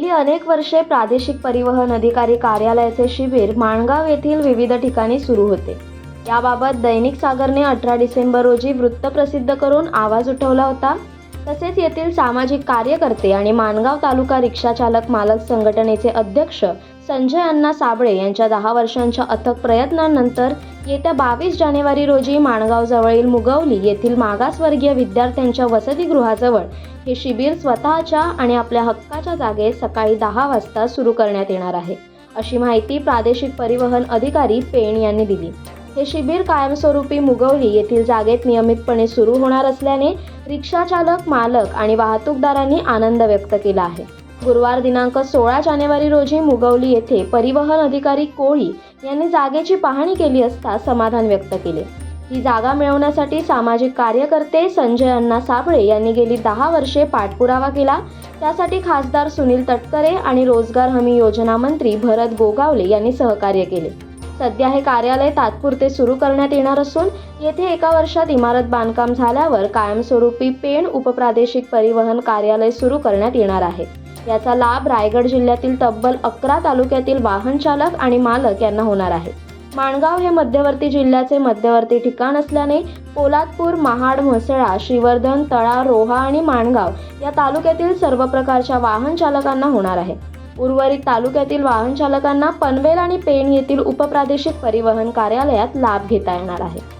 गेली अनेक वर्षे प्रादेशिक परिवहन अधिकारी कार्यालयाचे शिबिर माणगाव येथील विविध ठिकाणी सुरू होते. याबाबत दैनिक सागरने अठरा डिसेंबर रोजी वृत्त प्रसिद्ध करून आवाज उठवला होता. तसेच येथील सामाजिक कार्यकर्ते आणि माणगाव तालुका रिक्षा चालक मालक संघटनेचे अध्यक्ष संजय अण्णा साबळे यांच्या दहा वर्षांच्या अथक प्रयत्नांनंतर येत्या बावीस जानेवारी रोजी माणगावजवळील मुगवली येथील मागासवर्गीय विद्यार्थ्यांच्या वसतिगृहाजवळ हे शिबिर स्वतःच्या आणि आपल्या हक्काच्या जागेत सकाळी दहा वाजता सुरू करण्यात येणार आहे. अशी माहिती प्रादेशिक परिवहन अधिकारी पेण यांनी दिली. हे शिबिर कायमस्वरूपी मुगवली येथील जागेत नियमितपणे सुरू होणार असल्याने रिक्षाचालक मालक आणि वाहतूकदारांनी आनंद व्यक्त केला आहे. गुरुवार दिनांक सोळा जानेवारी रोजी मुगवली येथे परिवहन अधिकारी कोळी यांनी जागेची पाहणी केली असता समाधान व्यक्त केले. ही जागा मिळवण्यासाठी सामाजिक कार्यकर्ते संजय अण्णा साबळे यांनी गेली दहा वर्षे पाठपुरावा केला. त्यासाठी खासदार सुनील तटकरे आणि रोजगार हमी योजना मंत्री भरत गोगावले यांनी सहकार्य केले. सध्या हे कार्यालय तात्पुरते सुरू करण्यात येणार असून येथे एका वर्षात इमारत बांधकाम झाल्यावर कायमस्वरूपी पेण उपप्रादेशिक परिवहन कार्यालय सुरू करण्यात येणार आहे. याचा लाभ रायगड जिल्ह्यातील तब्बल अकरा तालुक्यातील वाहन चालक आणि मालक यांना होणार आहे. माणगाव हे मध्यवर्ती जिल्ह्याचे मध्यवर्ती ठिकाण असल्याने पोलादपूर महाड म्हसळा श्रीवर्धन तळा रोहा आणि माणगाव या तालुक्यातील सर्व प्रकारच्या वाहन चालकांना होणार आहे. उर्वरित तालुक्यातील वाहन चालकांना पनवेल आणि पेण येथील उपप्रादेशिक परिवहन कार्यालयात लाभ घेता येणार आहे.